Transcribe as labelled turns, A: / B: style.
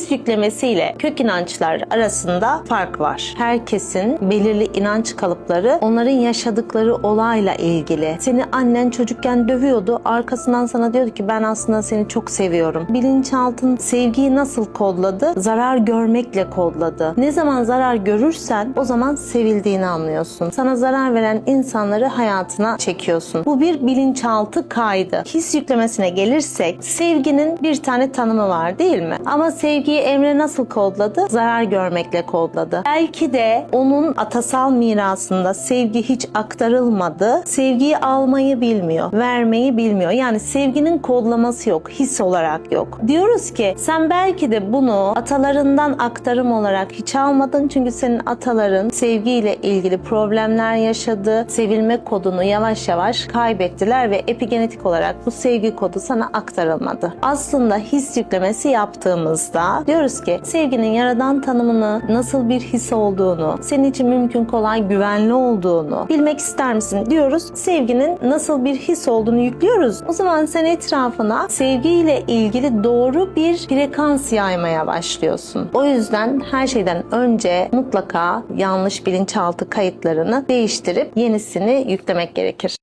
A: his yüklemesiyle kök inançlar arasında fark var. Herkesin belirli inanç kalıpları onların yaşadıkları olayla ilgili. Seni annen çocukken dövüyordu. Arkasından sana diyordu ki ben aslında seni çok seviyorum. Bilinçaltın sevgiyi nasıl kodladı? Zarar görmekle kodladı. Ne zaman zarar görürsen o zaman sevildiğini anlıyorsun. Sana zarar veren insanları hayatına çekiyorsun. Bu bir bilinçaltı kaydı. His yüklemesine gelirsek sevginin bir tane tanımı var değil mi? Ama sevgiyi Emre nasıl kodladı? Zarar görmekle kodladı. Belki de onun atasal mirasında sevgi hiç aktarılmadı. Sevgiyi almayı bilmiyor, vermeyi bilmiyor. Yani sevginin kodlaması yok, his olarak yok. Diyoruz ki sen belki de bunu atalarından aktarım olarak hiç almadın çünkü senin ataların sevgiyle ilgili problemler yaşadı. Sevilme kodunu yavaş yavaş kaybettiler ve epigenetik olarak bu sevgi kodu sana aktarılmadı. Aslında his yüklemesi yaptığımızda diyoruz ki sevginin yaradan tanımını, nasıl bir his olduğunu, senin için mümkün kolay güvenli olduğunu bilmek ister misin diyoruz. Sevginin nasıl bir his olduğunu yüklüyoruz. O zaman sen etrafına sevgiyle ilgili doğru bir frekans yaymaya başlıyorsun. O yüzden her şeyden önce mutlaka yanlış bilinçaltı kayıtlarını değiştirip yenisini yüklemek gerekir.